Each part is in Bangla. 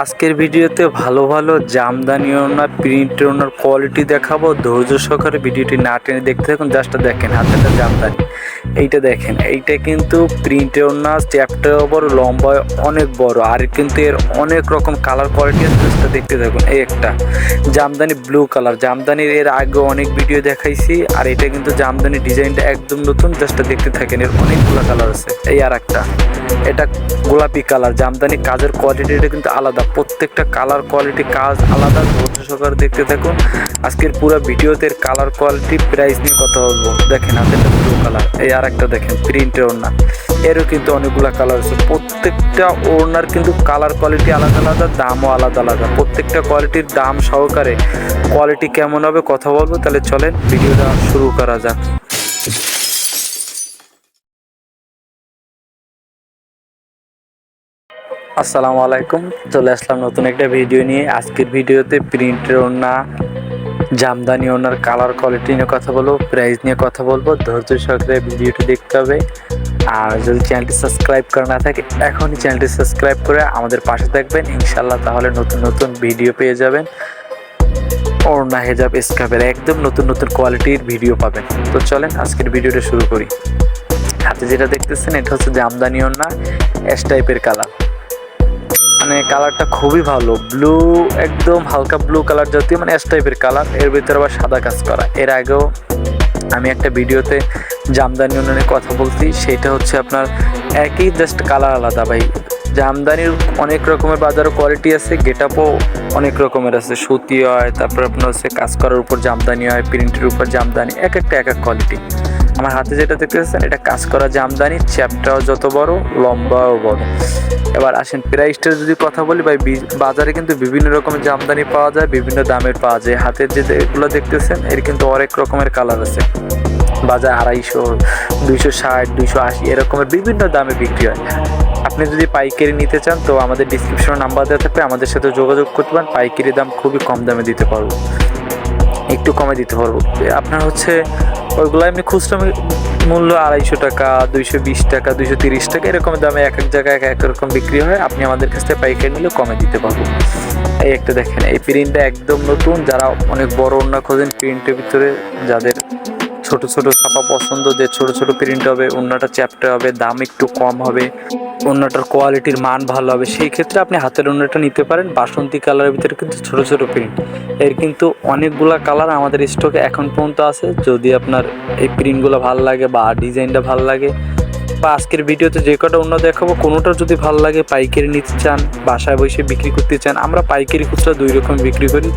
আজকের ভিডিওতে ভালো ভালো জামদানি ওনার প্রিন্ট ওনার কোয়ালিটি দেখাবো। ধৈর্য সহকারে ভিডিওটি না টেনে দেখতে থাকুন জাস্ট দেখেন হাতেটা জামদানি। এইটা দেখেন, এইটা কিন্তু প্রিন্ট ওনার চ্যাপ্টার বড় লম্বা অনেক বড়, আর কিন্তু এর অনেক রকম কালার কোয়ালিটি আছে জাস্ট দেখতে থাকুন, এই একটা। জামদানি ব্লু কালার জামদানির এর আগে অনেক ভিডিও দেখাইছি, আর এটা কিন্তু জামদানি ডিজাইনটা একদম নতুন জাস্ট দেখতে থাকেন, এর অনেকগুলো কালার আছে। এই আর একটা, এটা গোলাপি কালার জামদানি কাজের কোয়ালিটিটা কিন্তু আলাদা, প্রত্যেকটা কালার কোয়ালিটি কাজ আলাদা, ধৈর্য সহকারে দেখতে থাকুন। আজকের পুরো ভিডিওতে কালার কোয়ালিটি প্রাইস নিয়ে কথা বলব। দেখেন হাতেটা ব্লু কালার এই আর একটা দেখেন প্রিন্টের ওড়না। এরও কিন্তু অনেকগুলো কালার আছে। প্রত্যেকটা ওড়নার কিন্তু কালার কোয়ালিটি আলাদা আলাদা, দামও আলাদা আলাদা। প্রত্যেকটা কোয়ালিটির দাম সহকারে কোয়ালিটি কেমন হবে কথা বলব, তাহলে চলেন ভিডিওটা শুরু করা যাক। আসসালামু আলাইকুম, চলে আসলাম নতুন একটা ভিডিও নিয়ে। আজকের ভিডিওতে প্রিন্টের ওনা জামদানি ওনার কালার কোয়ালিটি নিয়ে কথা বলব প্রাইস নিয়ে কথা বলব, ধৈর্য সহকারে ভিডিওটি দেখতে হবে। আর যদি চ্যানেলটি সাবস্ক্রাইব করা না থাকে, এখনই চ্যানেলটি সাবস্ক্রাইব করে আমাদের পাশে থাকবেন। ইনশাল্লাহ তাহলে নতুন নতুন ভিডিও পেয়ে যাবেন। ওড়না হেজাব স্কাপের একদম নতুন নতুন কোয়ালিটির ভিডিও পাবেন। তো চলেন আজকের ভিডিওটা শুরু করি। হাতে যেটা দেখতেছেন, এটা হচ্ছে জামদানি ওড়না এস টাইপের কালার মানে কালারটা খুবই ভালো। ব্লু একদম হালকা ব্লু কালার জাতীয় মানে এস টাইপের কালারের ভিতরে আবার সাদা কাজ করা। এর আগেও আমি একটা ভিডিওতে জামদানি উন্নয়নের কথা বলছি, সেটা হচ্ছে আপনার একই জাস্ট কালার আলাদা ভাই। জামদানির অনেক রকমের বাজারে কোয়ালিটি আছে গেট আপও অনেক রকমের আছে। সুতি হয়, তারপর আপনার হচ্ছে কাজ করার উপর জামদানি হয় প্রিন্টের উপর জামদানি, এক একটা এক এক কোয়ালিটি আমার হাতে যেটা দেখতে দেখতেছেন, এটা কাজ করা জামদানি, চ্যাপটাও যত বড়, লম্বাও বড়। এবার আসেন প্রাইসটা যদি কথা বলি, ভাই বাজারে কিন্তু বিভিন্ন রকমের জামদানি পাওয়া যায়, বিভিন্ন দামের পাওয়া যায়। হাতের যে এগুলো দেখতেছেন, এর কিন্তু অনেক রকমের কালার আছে। বাজার আড়াইশো, দুইশো ষাট, দুইশো আশি, এরকমের বিভিন্ন দামে বিক্রি হয়। আপনি যদি পাইকারি নিতে চান, তো আমাদের ডিসক্রিপশনে নাম্বার দেওয়া থাকবে, আমাদের সাথে যোগাযোগ করতে পারেন। পাইকারি দাম খুবই কম দামে দিতে পারব। একটু কমে দিতে পারব। আপনার হচ্ছে ওইগুলো এমনি খুচরো মূল্য আড়াইশো টাকা, দুইশো বিশ টাকা, দুইশো তিরিশ টাকা, এরকম দামে এক এক জায়গায় এক এক রকম বিক্রি হয়। আপনি আমাদের কাছ থেকে পাইকারি নিলে কমে দিতে পারব। এই একটা দেখেন, এই প্রিন্টটা একদম নতুন। যারা অনেক বড় অন্য খোঁজেন প্রিন্টের ভিতরে যাদের ছোট ছোট ছাপা পছন্দ যে ছোট ছোট প্রিন্ট হবে, অন্যটা চ্যাপ্টা হবে, দাম একটু কম হবে, অন্যটার কোয়ালিটির মান ভালো হবে, সেই ক্ষেত্রে আপনি হাতের অন্যটা নিতে পারেন, বাসন্তী কালারের ভিতরে কিন্তু ছোট ছোট প্রিন্ট এর কিন্তু অনেকগুলা কালার আমাদের স্টকে এখন পর্যন্ত আছে, যদি আপনার এই প্রিন্টগুলো ভালো লাগে বা ডিজাইনটা ভালো লাগে, বা আজকের ভিডিওতে যে কটা অন্য দেখাবো কোনোটা যদি ভালো লাগে, পাইকারি নিতে চান, বাসায় বসে বিক্রি করতে চান, আমরা পাইকারি খুচরা দুই রকম বিক্রি করি।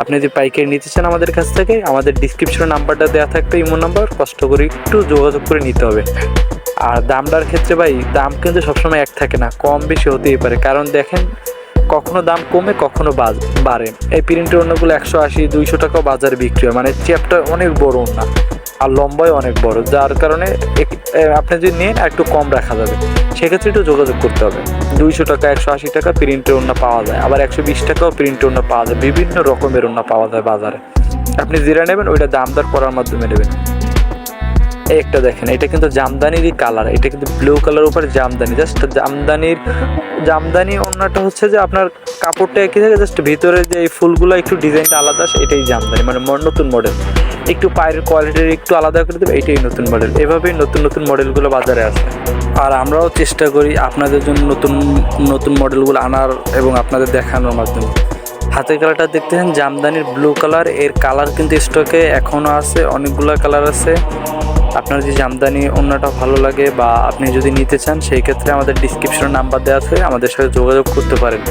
আপনি যদি পাইকারি নিতে চান আমাদের কাছ থেকে, আমাদের ডিসক্রিপশনে নাম্বারটা দেওয়া থাকবে, ইমো নাম্বার, কষ্ট করে একটু যোগাযোগ করে নিতে হবে। আর দামটার ক্ষেত্রে ভাই, দাম কিন্তু সবসময় এক থাকে না, কম বেশি হতেই পারে। কারণ দেখেন, কখনো দাম কমে, কখনো বাড়ে। এই প্রিন্টের অন্যগুলো একশো আশি, দুইশো টাকাও বাজারে বিক্রি হয়। মানে চ্যাপটা অনেক বড় না আর লম্বাই অনেক বড়, যার কারণে আপনি যদি নেন আর একটু কম রাখা যাবে। সেক্ষেত্রে একটু যোগাযোগ করতে হবে। দুইশো টাকা, একশো আশি টাকা প্রিন্টের ওড়না পাওয়া যায়, আবার একশো বিশ টাকাও প্রিন্টের ওড়না পাওয়া যায়, বিভিন্ন রকমের ওড়না পাওয়া যায় বাজারে। আপনি যেটা নেবেন, ওইটা দামদার করার মাধ্যমে নেবেন। একটা দেখেন, এটা কিন্তু জামদানিরই কালার, এটা কিন্তু ব্লু কালার উপরে জামদানি জাস্ট জামদানির জামদানি অন্যটা হচ্ছে যে আপনার কাপড়টা একই থাকে জাস্ট ভিতরে যে এই ফুলগুলো একটু ডিজাইনটা আলাদা এটাই জামদানি মানে নতুন মডেল একটু পায়ের কোয়ালিটির একটু আলাদা করে দেবে এইটাই নতুন মডেল এভাবেই নতুন নতুন মডেলগুলো বাজারে আসে। আর আমরাও চেষ্টা করি আপনাদের জন্য নতুন নতুন মডেলগুলো আনার এবং আপনাদের দেখানোর মাধ্যমে। হাতের কালারটা দেখতেছেন, জামদানির ব্লু কালারের কালার কিন্তু স্টকে এখনও আছে, অনেকগুলো কালার আছে। আপনার যদি জামদানি অন্যটা ভালো লাগে বা আপনি যদি নিতে চান, সেই ক্ষেত্রে আমাদের ডিসক্রিপশনে নাম্বার দেওয়া আছে, আমাদের সাথে যোগাযোগ করতে পারেন।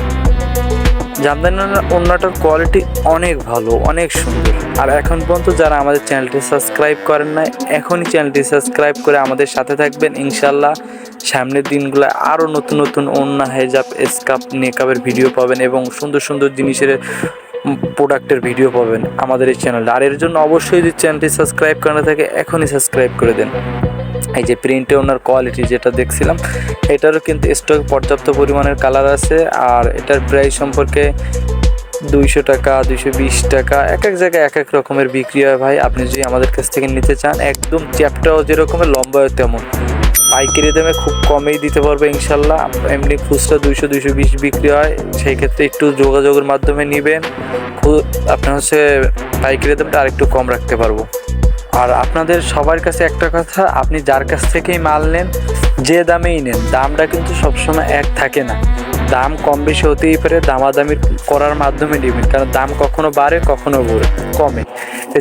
জামদানি অন্যটার কোয়ালিটি অনেক ভালো, অনেক সুন্দর। আর এখন পর্যন্ত যারা আমাদের চ্যানেলটি সাবস্ক্রাইব করেন না এখনই চ্যানেলটি সাবস্ক্রাইব করে আমাদের সাথে থাকবেন। ইনশাল্লাহ সামনের দিনগুলো আরও নতুন নতুন অন্য হেজাব স্কাপ নেকাবের ভিডিও পাবেন এবং সুন্দর সুন্দর জিনিসের প্রোডাক্টের ভিডিও পাবেন আমাদের এই চ্যানেলে আর এর জন্য অবশ্যই যদি চ্যানেলটি সাবস্ক্রাইব করা থাকে, এখনই সাবস্ক্রাইব করে দেন। এই যে প্রিন্টে ওনার কোয়ালিটি যেটা দেখছিলাম, এটারও কিন্তু স্টক পর্যাপ্ত পরিমাণের কালার আছে আর এটার প্রাইস সম্পর্কে দুইশো টাকা, দুইশো বিশ টাকা, এক এক জায়গায় এক এক রকমের বিক্রি হয় ভাই। আপনি যদি আমাদের কাছ থেকে নিতে চান, একদম চ্যাপটাও যেরকমের লম্বাও তেমন। পাইকারি দামে খুব কমেই দিতে পারবে ইনশাল্লাহ। এমনি খুচরা দুইশো দুইশো বিশ বিক্রি হয়, সেই ক্ষেত্রে একটু যোগাযোগের মাধ্যমে নেবেন। আপনার হচ্ছে পাইকারি দামটা আরেকটু কম রাখতে পারব। আর আপনাদের সবার কাছে একটা কথা, আপনি যার কাছ থেকেই মাল নেন, যে দামেই নেন, দামটা কিন্তু সবসময় এক থাকে না। দাম কম বেশি হতেই পারে, দামাদামি করার মাধ্যমে নেবেন, কারণ দাম কখনো বাড়ে, কখনো কমে।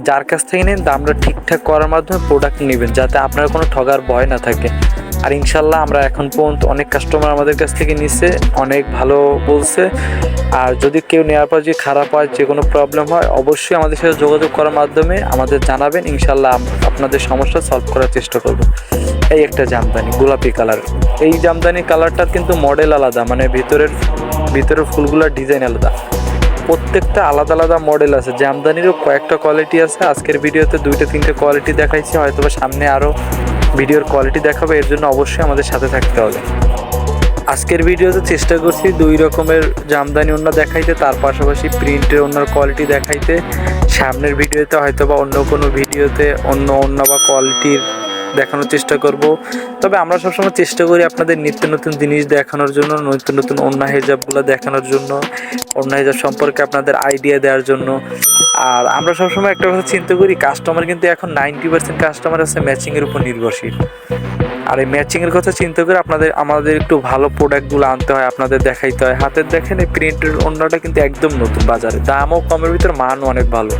যার কাছ থেকে নিন, দামটা ঠিকঠাক করার মাধ্যমে প্রোডাক্ট নেবেন, যাতে আপনার কোনো ঠগার ভয় না থাকে। আর ইনশাল্লাহ আমরা এখন পর্যন্ত অনেক কাস্টমার আমাদের কাছ থেকে নিচ্ছে অনেক ভালো বলছে। আর যদি কেউ নেওয়ার পর যদি খারাপ হয়, যে কোনো প্রবলেম হয়, অবশ্যই আমাদের সাথে যোগাযোগ করার মাধ্যমে আমাদের জানাবেন। ইনশাল্লাহ আপনাদের সমস্যা সলভ করার চেষ্টা করব। এই একটা জামদানি, গোলাপি কালার এই জামদানি কালারটার কিন্তু মডেল আলাদা মানে ভিতরের ভিতরের ফুলগুলোর ডিজাইন আলাদা। প্রত্যেকটা আলাদা আলাদা মডেল আছে। জামদানিরও কয়েকটা কোয়ালিটি আছে। আজকের ভিডিওতে দুইটা, তিনটে কোয়ালিটি দেখাইছি। হয়তো সামনে আরও ভিডিওর কোয়ালিটি দেখাবে, এর জন্য অবশ্যই আমাদের সাথে থাকতে হবে। আজকের ভিডিওতে চেষ্টা করছি দুই রকমের জামদানি ওড়না দেখাইতে, তার পাশাপাশি প্রিন্টের ওড়নার কোয়ালিটি দেখাইতে। সামনের ভিডিওতে হয়তো বা অন্য কোনো ভিডিওতে অন্য অন্য বা কোয়ালিটির দেখানোর চেষ্টা করব। তবে আমরা সবসময় চেষ্টা করি আপনাদের নিত্য নতুন জিনিস দেখানোর জন্য, নিত্য নতুন অন্য হেজাবগুলো দেখানোর জন্য অন্য হেজাব সম্পর্কে আপনাদের আইডিয়া দেওয়ার জন্য। আর আমরা সবসময় একটা কথা চিন্তা করি কাস্টমার কিন্তু এখন নাইনটি পার্সেন্ট কাস্টমার আছে ম্যাচিংয়ের উপর নির্ভরশীল। আর এই ম্যাচিংয়ের কথা চিন্তা করে আপনাদের, আমাদের একটু ভালো প্রোডাক্টগুলো আনতে হয়, আপনাদের দেখাইতে হয়। হাতের দেখেন, এই প্রিন্টের অন্যটা কিন্তু একদম নতুন বাজারে। দামও কমের ভিতর, মানও অনেক ভালো।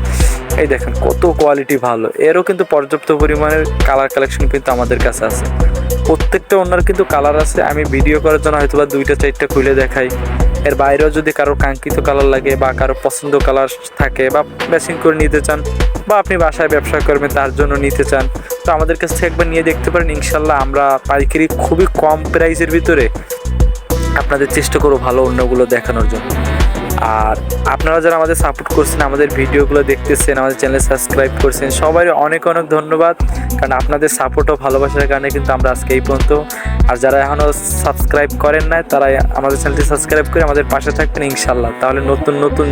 এই দেখেন, কত কোয়ালিটি ভালো। এরও কিন্তু পর্যাপ্ত পরিমাণের কালার কালেকশন কিন্তু আমাদের কাছে আছে। প্রত্যেকটা ওনার কিন্তু কালার আছে। আমি ভিডিও করার জন্য হয়তো বা দুইটা, চারটা খুলে দেখাই। এর বাইরেও যদি কারও কাঙ্ক্ষিত কালার লাগে বা কারও পছন্দ কালার থাকে বা ম্যাচিং করে নিতে চান বা আপনি বাসায় ব্যবসা করবেন, তার জন্য নিতে চান, তো আমাদের কাছ থেকে একবার নিয়ে দেখতে পারেন। ইনশাল্লাহ আমরা পাইকারি খুবই কম প্রাইসের ভিতরে আপনাদের চেষ্টা করব ভালো অন্যগুলো দেখানোর জন্য। আর আপনারা যারা আমাদের সাপোর্ট করছেন, আমাদের ভিডিওগুলো দেখতেছেন, আমাদের চ্যানেল সাবস্ক্রাইব করছেন, সবাই অনেক অনেক ধন্যবাদ। কারণ আপনাদের সাপোর্ট ও ভালোবাসার কারণে কিন্তু আমরা আজকে এই পর্যন্ত আর যারা এখনও সাবস্ক্রাইব করেন না তারা আমাদের চ্যানেলটি সাবস্ক্রাইব করে আমাদের পাশে থাকবেন ইনশাল্লাহ তাহলে নতুন নতুন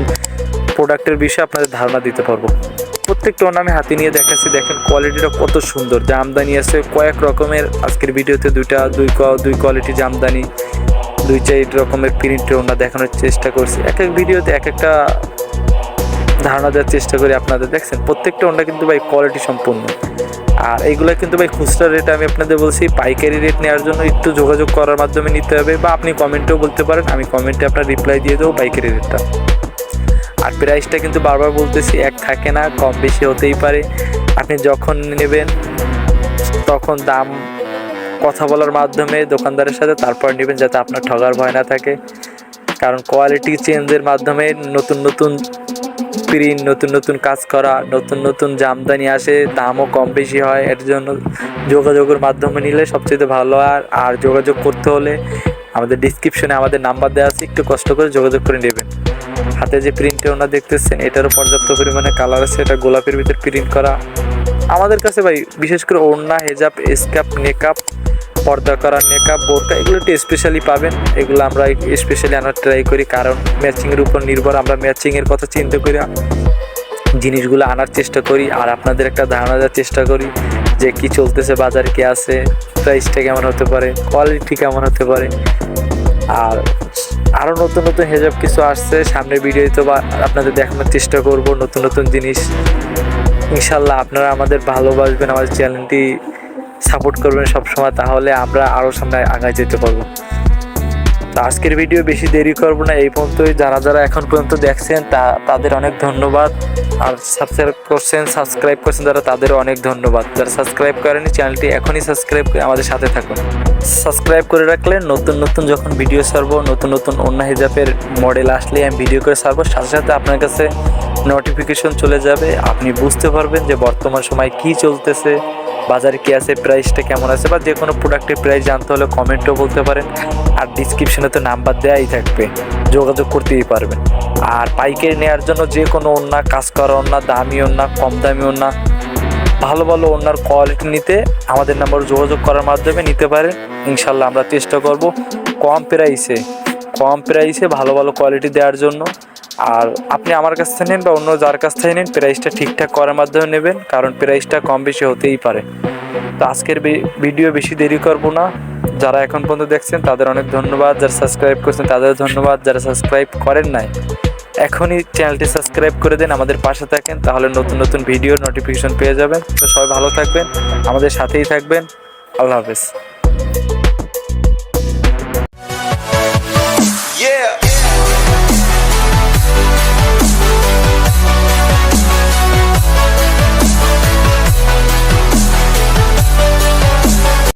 প্রোডাক্টের বিষয়ে আপনাদের ধারণা দিতে পারব। প্রত্যেকটা আমি হাতে নিয়ে দেখাচ্ছি, দেখেন কোয়ালিটিটা কত সুন্দর। জামদানি আছে কয়েক রকমের, আজকের ভিডিওতে দুইটা, দুই দুই কোয়ালিটি জামদানি দুই চার রকমের প্রিন্টের ওনা দেখানোর চেষ্টা করছি। এক এক ভিডিওতে এক একটা ধারণা দেওয়ার চেষ্টা করি আপনাদের। দেখছেন, প্রত্যেকটা ওনা কিন্তু ভাই কোয়ালিটি সম্পূর্ণ। আর এইগুলো কিন্তু ভাই খুচরা রেট আমি আপনাদের বলছি, পাইকারি রেট নেওয়ার জন্য একটু যোগাযোগ করার মাধ্যমে নিতে হবে বা আপনি কমেন্টেও বলতে পারেন, আমি কমেন্টে আপনার রিপ্লাই দিয়ে দেবো পাইকারি রেটটা আর প্রাইসটা কিন্তু বারবার বলতেছি, এক থাকে না, কম বেশি হতেই পারে। আপনি যখন নেবেন, তখন দাম কথা বলার মাধ্যমে দোকানদারের সাথে তারপর নেবেন যাতে আপনার ঠগার ভয় না থাকে। কারণ কোয়ালিটি চেঞ্জের মাধ্যমে নতুন নতুন প্রিন্ট নতুন নতুন কাজ করা, নতুন নতুন জামদানি আসে, দামও কম বেশি হয়। এর জন্য যোগাযোগের মাধ্যমে নিলে সবচেয়ে ভালো। আর আর যোগাযোগ করতে হলে আমাদের ডিসক্রিপশনে আমাদের নাম্বার দেওয়া আছে, একটু কষ্ট করে যোগাযোগ করে নেবেন। হাতে যে প্রিন্টে ওনা দেখতেছেন, এটারও পর্যাপ্ত পরিমাণে কালার আছে, এটা গোলাপের ভিতর প্রিন্ট করা। আমাদের কাছে ভাই, বিশেষ করে ওড়না হেজাব স্কাপ নেকআপ পর্দা করা নেকআপ বোরকা, এগুলো একটু স্পেশালি পাবেন। এগুলো আমরা স্পেশালি আনার ট্রাই করি, কারণ ম্যাচিংয়ের উপর নির্ভর। আমরা ম্যাচিংয়ের কথা চিন্তা করি, জিনিসগুলো আনার চেষ্টা করি, আর আপনাদের একটা ধারণা দেওয়ার চেষ্টা করি যে কি চলতেছে, বাজারে কি আছে প্রাইসটা কেমন হতে পারে কোয়ালিটি কেমন হতে পারে। আর আরও নতুন নতুন হেজাব কিছু আসছে সামনে সামনের ভিডিওতে বা আপনাদের দেখানোর চেষ্টা করব, নতুন নতুন জিনিস। ইনশাল্লাহ আপনারা আমাদের ভালোবাসবেন, আমাদের চ্যানেলটি সাপোর্ট করবেন সবসময়, তাহলে আমরা আরও সামনে আগায় যেতে পারব। তো আজকের ভিডিও বেশি দেরি করব না, এই পর্যন্তই। যারা যারা এখন পর্যন্ত দেখছেন, তা তাদের অনেক ধন্যবাদ। আর সাবস্ক্রাইব করছেন সাবস্ক্রাইব করছেন যারা তাদেরও অনেক ধন্যবাদ। যারা সাবস্ক্রাইব করেনি চ্যানেলটি এখনই সাবস্ক্রাইব করে আমাদের সাথে থাকুন। সাবস্ক্রাইব করে রাখলে নতুন নতুন যখন ভিডিও ছাড়বো, নতুন নতুন অন্য হিজাবের মডেল আসলে আমি ভিডিও করে ছাড়বো, সাথে সাথে আপনার কাছে নোটিফিকেশন চলে যাবে। আপনি বুঝতে পারবেন যে বর্তমান সময় কি চলতেছে। বাজারে কি আছে প্রাইসটা কেমন আছে বা যে কোনো প্রোডাক্টের প্রাইস জানতে হলে কমেন্টও বলতে পারেন। আর ডিসক্রিপশনে তো নাম্বার দেওয়াই থাকবে, যোগাযোগ করতেই পারবেন। আর পাইকারি নেওয়ার জন্য যে কোনো অন্য কাজ করা অন্য দামি অন্য কম দামি অন্য ভালো ভালো ওনার কোয়ালিটি নিতে আমাদের নাম্বার যোগাযোগ করার মাধ্যমে নিতে পারেন। ইনশাল্লাহ আমরা চেষ্টা করব কম প্রাইসে কম প্রাইসে ভালো ভালো কোয়ালিটি দেওয়ার জন্য। আর আপনি আমার কাছ থেকে নেন বা অন্য যার কাছ থেকে নেন প্রাইসটা ঠিকঠাক করার মাধ্যমে নেবেন, কারণ প্রাইসটা কম বেশি হতেই পারে। তো আজকের ভিডিও বেশি দেরি করব না। যারা এখন পর্যন্ত দেখছেন, তাদের অনেক ধন্যবাদ। যারা সাবস্ক্রাইব করছেন তাদের ধন্যবাদ। যারা সাবস্ক্রাইব করেন নাই, এখনই চ্যানেলটি সাবস্ক্রাইব করে দিন, আমাদের পাশে থাকেন, তাহলে নতুন নতুন ভিডিও নোটিফিকেশন পেয়ে যাবেন। তো সবাই ভালো থাকবেন, আমাদের সাথেই থাকবেন। আল্লাহ হাফেজ।